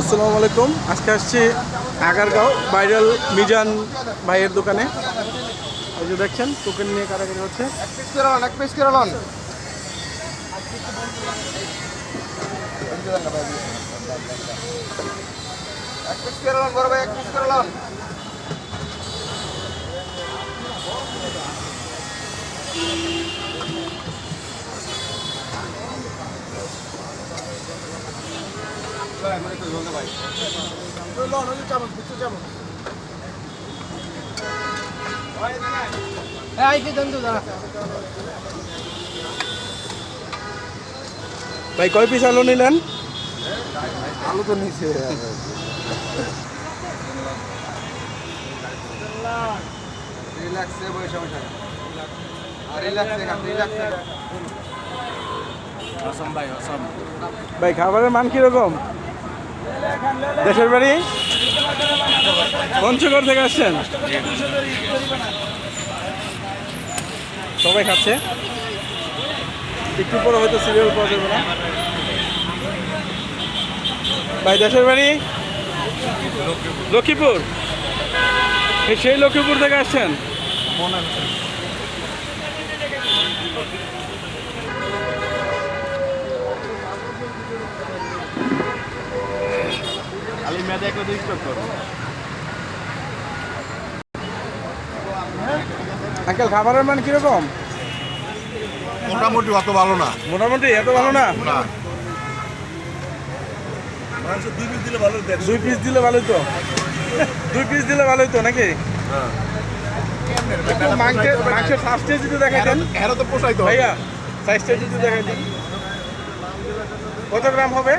আসসালামু আলাইকুম। আজকে আসছি আগারগাঁও ভাইরাল মিজান ভাইয়ের দোকানে। এই যে দেখছেন, টোকেন নিয়ে কারাগারি হচ্ছে। এক পিস করে লন এক পিস করে লন এক পিস করে লন বড় ভাই, এক পিস করে ভাই কয় পিস আলু নিলেন? আলু তো নিচে রিল্যাক্সে বসে বসে রিল্যাক্সে খান রিল্যাক্সে ভাই খাবারের মান কীরকম? দেশের বাড়ি? পঞ্চগড় থেকে আসছেন? সবাই খাচ্ছে? একটু পরে হয়তো সিরিয়াল পাওয়া যাবে না। ভাই, দেশের বাড়ি? লক্ষ্মীপুর। সেই লক্ষ্মীপুর থেকে আসছেন? আঙ্কেল খাবারের মান কীরকম? মোটামুটি অত ভালো না। মোটামুটি এত ভালো না? না। দুই পিস দিলে ভালোই তো। দুই পিস দিলে ভালোই তো নাকি? মাংসের মাংসের সাইজটা যদি দেখাই দেন। এরা তো পোষাই তো ভাইয়া সাইজটা যদি দেখাই দেন। কত গ্রাম হবে?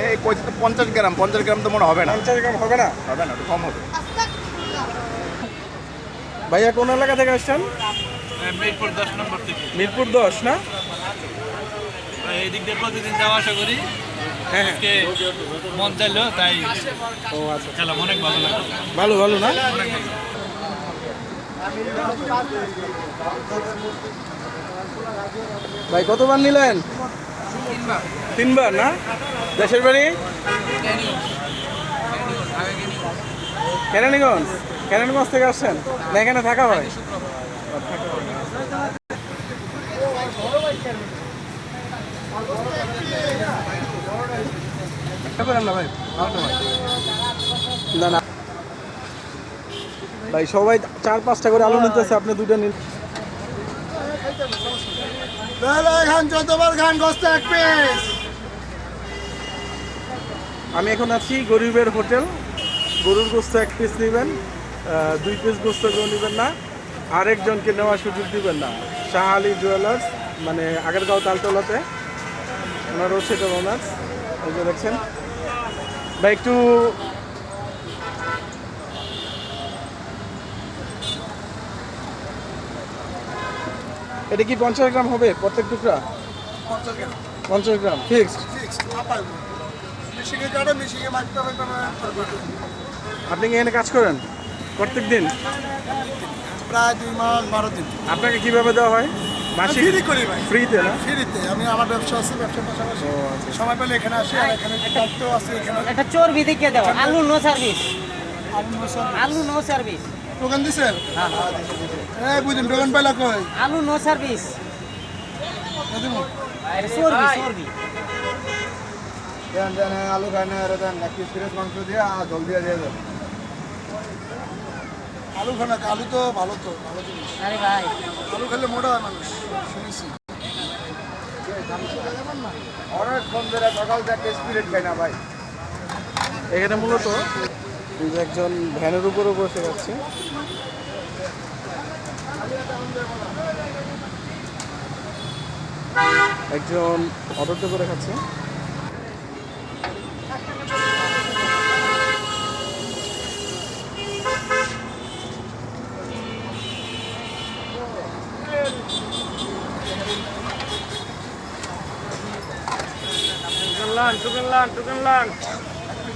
এই কইছে তো পঞ্চাশ গ্রাম পঞ্চাশ গ্রাম তো মনে হবে না। পঞ্চাশ গ্রাম হবে না? হবে না একটু কম হবে। ভাইয়া কোন এলাকা থেকে আসছেন? মিরপুর দশ নম্বর থেকে। মিরপুর দশ না? এই দিক দিয়ে প্রতিদিন যাওয়া আসা করি। হ্যাঁ হ্যাঁ। মন চাইলো তাই ও আচ্ছা। খেলাম অনেক ভালো লাগে ভালো ভালো না? ভাই কতবার নিলেন? তিনবার। না? দেশের বাড়ি? কেরানীগঞ্জ। কেরানীগঞ্জ থেকে আসছেন? না এখানে থাকা হয়? না না ভাই সবাই চার পাঁচটা করে আলু নিতেছে আপনি দুটো নিন। খান গোস্ত এক পিস। আমি এখন আছি গরিবের হোটেল। গরুর গোস্ত এক পিস নেবেন দুই পিস গোস্ত কেউ নেবেন না। আরেকজনকে নেওয়ার সুযোগ দিবেন না। শাহ আলী জুয়েলার্স মানে আগেরগাঁও তালতলাতে। ওনার হচ্ছে ওনার্স এই যে দেখছেন। ভাই, একটু এটা কি পঞ্চাশ গ্রাম হবে প্রত্যেক টুকরা? পঞ্চাশ গ্রাম। ফিক্সড মিশিয়ে কাটে মিশিয়ে মাছটা আপনি কি এখানে কাজ করেন? প্রত্যেক দিন? প্রায় দুই মাস বারো দিন। আপনাকে কীভাবে দেওয়া হয়? মাসিক? ফ্রি করি ভাই। ফ্রিতে না? ফ্রিতে আমি আমার ব্যবসা আছে ব্যবসার পাশাপাশি। সময় পেলে এখানে আসি আর এখানে দায়িত্ব আছে এখানে একটা চর্বি দেখিয়ে দেওয়া আলু নো সার্ভিস আলু নো সার্ভিস দোকান দিছেন এই বুঝুন দোকান পাইলা কই? আলু নো সার্ভিস দেন আলু খায় না রে দেন এক পিস ফ্রেশ মাংস দিয়ে আর জল দিয়ে দিয়ে দেন। আলু খানা আলু তো ভালো তো ভালো জিনিস। আরে ভাই। আলু খেলে মোটা হয় মানুষ শুনেছি। অনেকক্ষণ ধরে সকাল থেকে স্পিরিট খাই না ভাই। এখানে মূলত যে একজন ভ্যানের উপরে বসে যাচ্ছে একজন অটোতে করে খাচ্ছে